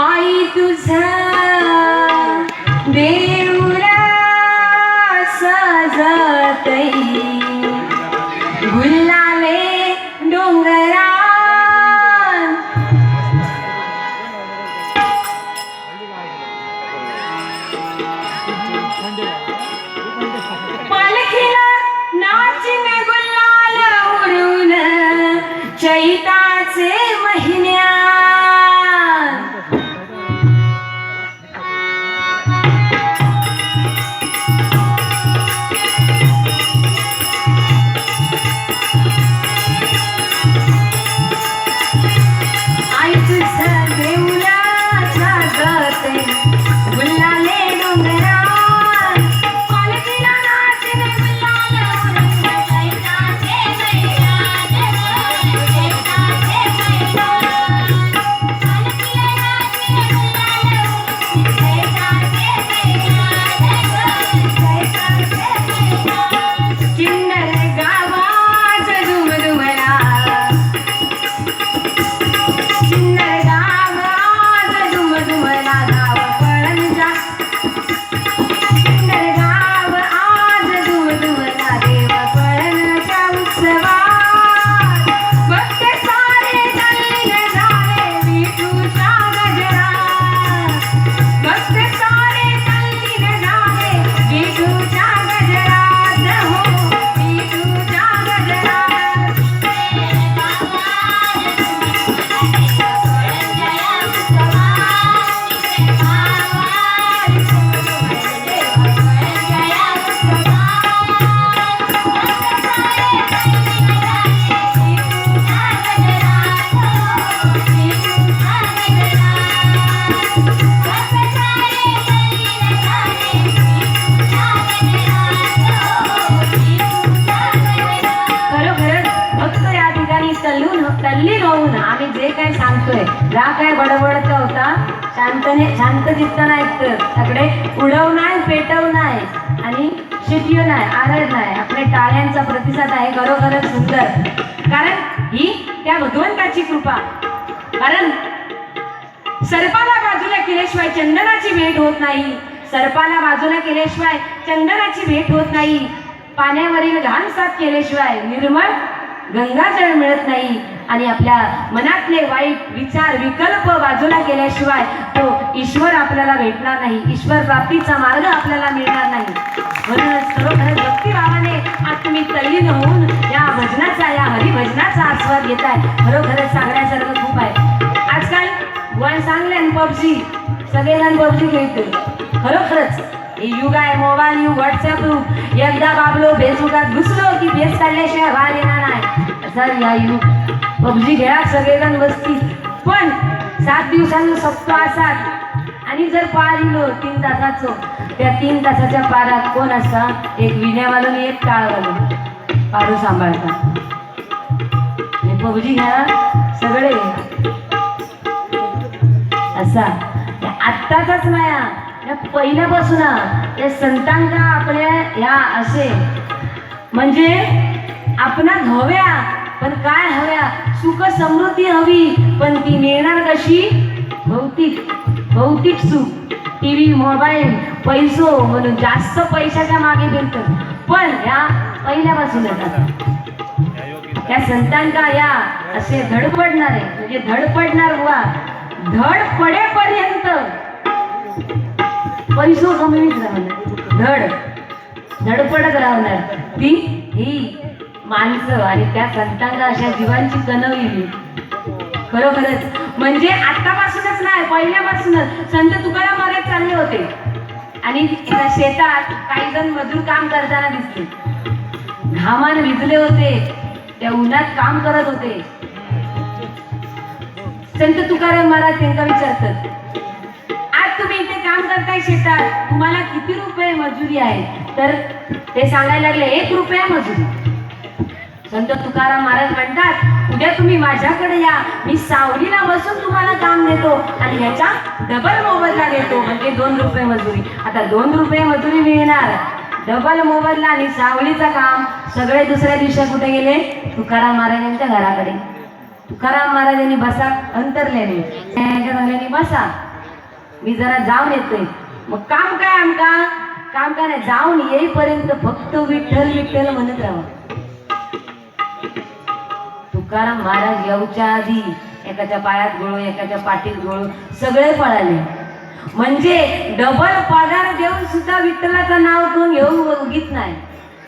आई तुझा तल्लून तल्लीन होऊन आम्ही जे काय सांगतोय जा काय बडबडत होता शांतने शांत दिसता नाही सगळे उडव नाही पेटव नाही आणि शिटियो नाही आरड नाही. आपल्या टाळ्यांचा प्रतिसाद आहे खरोखरच सुंदर. कारण ही त्या भगवंताची कृपा. कारण सर्पाला बाजूला केल्याशिवाय चंदनाची भेट होत नाही. सर्पाला बाजूला केल्याशिवाय चंदनाची भेट होत नाही. पाण्यावरील घाण साफ केल्याशिवाय निर्मळ गंगाजळ मिळत नाही. आणि आपल्या मनातले वाईट विचार विकल्प बाजूला केल्याशिवाय तो ईश्वर आपल्याला भेटणार नाही. ईश्वर प्राप्तीचा मार्ग आपल्याला मिळणार नाही. म्हणूनच खरोखरच भक्तिभावाने आज तुम्ही तल्लीन होऊन या भजनाचा या हरिभजनाचा आस्वाद घेत आहे खरोखरच सांगण्यासारखं खूप आहे. आजकाल वन सांगले पबजी सगळेजण पबजी खेळते खरोखरच हे युग आहे मोबाईल युग व्हॉट्सअप युग. एकदा बाबलो फेसबुकात घुसलो की फेस काढल्याशिवाय बाहेर येणार नाही. सर या युग पबजी घ्या सगळेजण बसतील पण सात दिवसांनी सप्तो असात आणि जर पार इलो तीन तासाचो त्या तीन तासाच्या पारात कोण असता एक विण्या घालून एक टाळ घालून पारू सांभाळता. हे पबजी घ्या सगळे. असा. आत्ताचाच माया. या पहिल्यापासून या संतांना आपल्या ह्या असे. म्हणजे आपणात हव्या पण काय हव्या? सुख समृद्धी हवी. पण ती मिळणार कशी? भौतिक. भौतिक सुख. टी व्ही मोबाईल पैसो म्हणून जास्त पैशाच्या मागे फिरतात पण ह्या पहिल्यापासून येतात त्या संतांका या. असे धडपडणारे म्हणजे धडपडणार वा धड पडेपर्यंत. पैसो कमवीत राहणार. धड. धडपडत राहणार. ती ही माणसं आणि त्या संतांना अशा जीवांची कणवली खरोखरच म्हणजे आतापासूनच नाही पहिल्यापासूनच. संत तुकाराम महाराज चालले होते. आणि शेतात काही जण मजूर काम करताना दिसते घामान भिजले होते. त्या उन्हात काम करत होते. संत तुकाराम महाराज त्यांना विचारतात आज तुम्ही इथे काम करताय शेतात? तुम्हाला किती रुपये मजुरी आहे तर ते सांगायला लागले एक रुपया मजुरी. संत तुकाराम महाराज म्हणतात उद्या तुम्ही माझ्याकडे या. मी सावलीला बसून तुम्हाला काम देतो आणि ह्याचा डबल मोबदला देतो. म्हणजे दोन रुपये मजुरी. आता दोन रुपये मजुरी मिळणार. डबल मोबदला आणि सावलीचं काम. सगळे दुसऱ्या दिवशी कुठे गेले? तुकाराम महाराजांच्या घराकडे. तुकाराम महाराजांनी बसा अंतरल्याने. झाल्याने बसा. मी जरा जाऊन येतोय. मग काम काय आमका? काम काय नाही जाऊन येईपर्यंत फक्त विठ्ठल विठ्ठल म्हणत राहा. तुकाराम महाराज येऊच्या आधी एकाच्या पायात गोळू एकाच्या पाठीत गोळू सगळे पळाले. म्हणजे डबल पगार देऊन सुद्धा विठ्ठलाचं नाव घेऊन घेऊन उगीत नाही.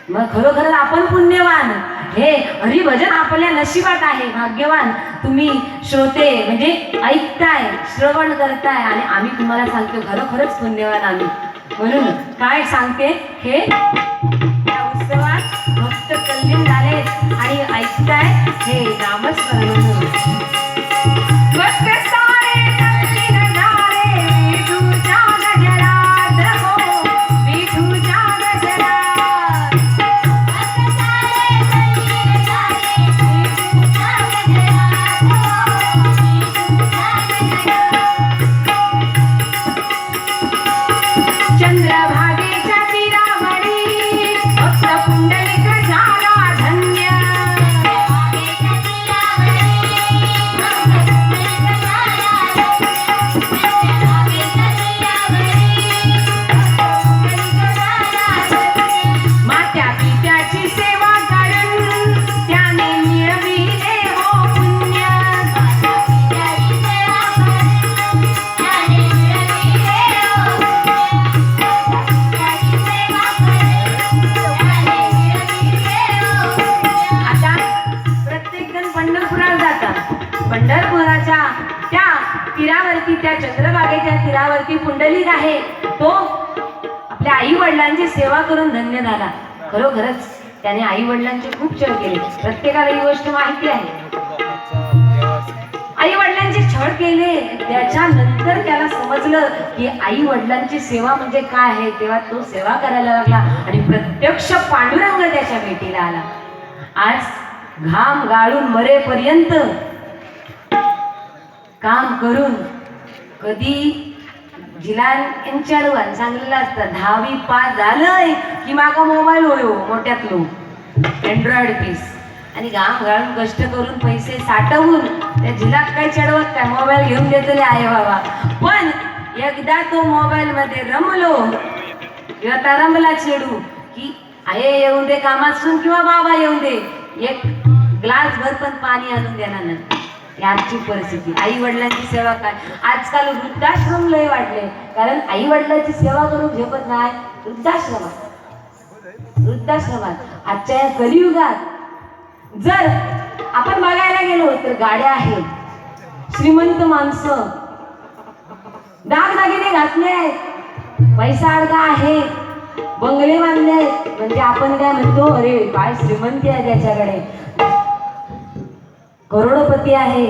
मग खरोखर आपण पुण्यवान. हे हरिभजन आपल्या नशिबात आहे भाग्यवान. तुम्ही श्रोते म्हणजे ऐकताय श्रवण करताय आणि आम्ही तुम्हाला सांगतो खरोखरच पुण्यवान आम्ही. म्हणून काय सांगते? हे काय हे नामस्मरण सरोवराच्या त्या तीरावरती त्या चंद्रभागेच्या तीरावरती पुंडलिक आहे. तो आपल्या आई वडिलांची सेवा करून धन्य झाला खरोखरच त्याने आई वडिलांचे खूप छळ केले. प्रत्येकाला ही गोष्ट माहिती आहे. आई वडिलांचे छळ केले त्याच्यानंतर त्याला समजलं की आई वडिलांची सेवा म्हणजे काय आहे. तेव्हा तो सेवा करायला लागला आणि प्रत्यक्ष पांडुरंग त्याच्या भेटीला आला. आज घाम गाळून मरेपर्यंत काम करून कधी जिलान चेडवान सांगलेलं असतं दहावी पास झालंय की मागं मोबाईल होयो हो, मोठ्यातलो. अँड्रॉइड पीस आणि घाम गाळून कष्ट करून पैसे साठवून त्या जिलात काय चढवत काय मोबाईल घेऊन देतले आहे बाबा. पण एकदा तो मोबाईल मध्ये रमलो किंवा त्या रमला चेडू की आहे येऊन दे कामात कामातून किंवा बाबा येऊन दे. एक ग्लास भर पण पाणी आणून देणार नाही. ही आजची परिस्थिती. आई वडिलांची सेवा काय? आजकाल वृद्धाश्रम लय वाढले. कारण आई वडिलांची सेवा करून झेपत नाही. वृद्धाश्रमात. वृद्धाश्रमात. आजच्या या कलियुगात जर आपण बघायला गेलो तर गाड्या आहेत. श्रीमंत माणसं. दागदागिने घातले आहेत. पैसा अर्धा आहे. बंगले बांधले आहेत. म्हणजे आपण काय म्हणतो अरे काय श्रीमंती आहे त्याच्याकडे. करोडोपती आहे.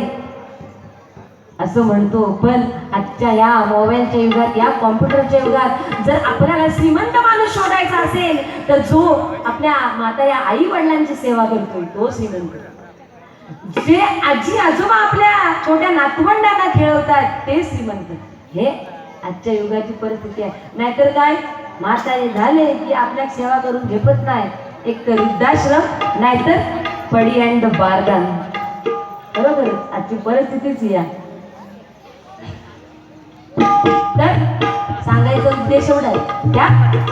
असं म्हणतो. पण आजच्या या मोबाईलच्या युगात या कॉम्प्युटरच्या युगात जर आपल्याला श्रीमंत माणूस शोधायचा असेल तर जो आपल्या माता या आई वडिलांची सेवा करतोय तो श्रीमंत. जे आजी आजोबा आपल्या छोट्या नातवंडांना खेळवतात ते श्रीमंत. हे आजच्या युगाची परिस्थिती आहे. नाहीतर काय? म्हातारे झाले की आपल्या सेवा करून झेपत नाही. एक तर वृद्धाश्रम नाहीतर पडी अँड बारदान. आमची परिस्थितीच या तर सांगायचा उद्देश एवढा आहे. त्या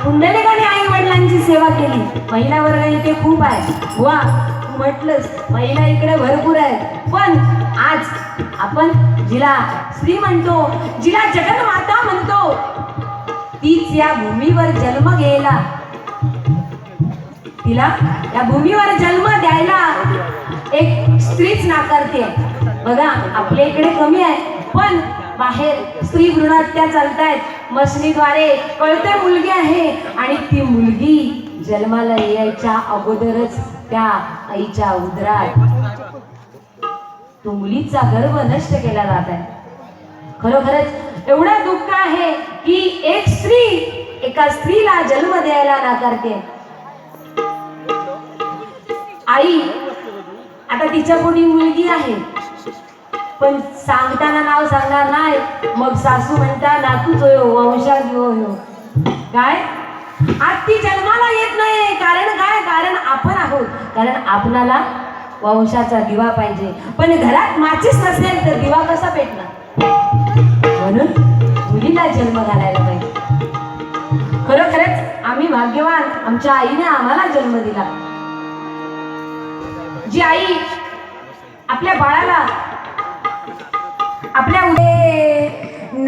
पुंडलिकाने आई वडिलांची सेवा केली. महिला वर्ग इथे खूप आहे. वा तू म्हटलंस महिला इकडे भरपूर आहेत. पण आज आपण जिला स्त्री म्हणतो जिला जगन्माता म्हणतो. तीच या भूमीवर जन्म घ्यायला. तिला या भूमीवर जन्म द्यायला एक स्त्रीच नाकारते. बघा आपल्या इकडे कमी आहे पण बाहेर स्त्री भ्रूणहत्या चालतायत. मशनीद्वारे कळते मुलगी आहे आणि ती मुलगी जन्माला यायच्या अगोदरच त्या आईच्या उदरात तो मुलीचा गर्भ नष्ट केला जात आहे. खरोखरच एवढं दुःख आहे की एक स्त्री एका स्त्रीला जन्म द्यायला नाकारते. आई आता तिच्या कोणी मुलगी आहे? पण सांगताना नाव सांगणार नाही. मग सासू म्हणता नातूच होयो वंशा घेऊ होयो काय? आज ती जन्माला येत नाही कारण काय? कारण आपण आहोत. कारण आपणाला वंशाचा दिवा पाहिजे. पण घरात माचीस नसेल तर दिवा कसा पेटणार? म्हणून मुलीला जन्म घालायला पाहिजे. खरोखरच आम्ही भाग्यवान. आमच्या आईने आम्हाला जन्म दिला. जी आई आपल्या बाळाला आपल्या उदे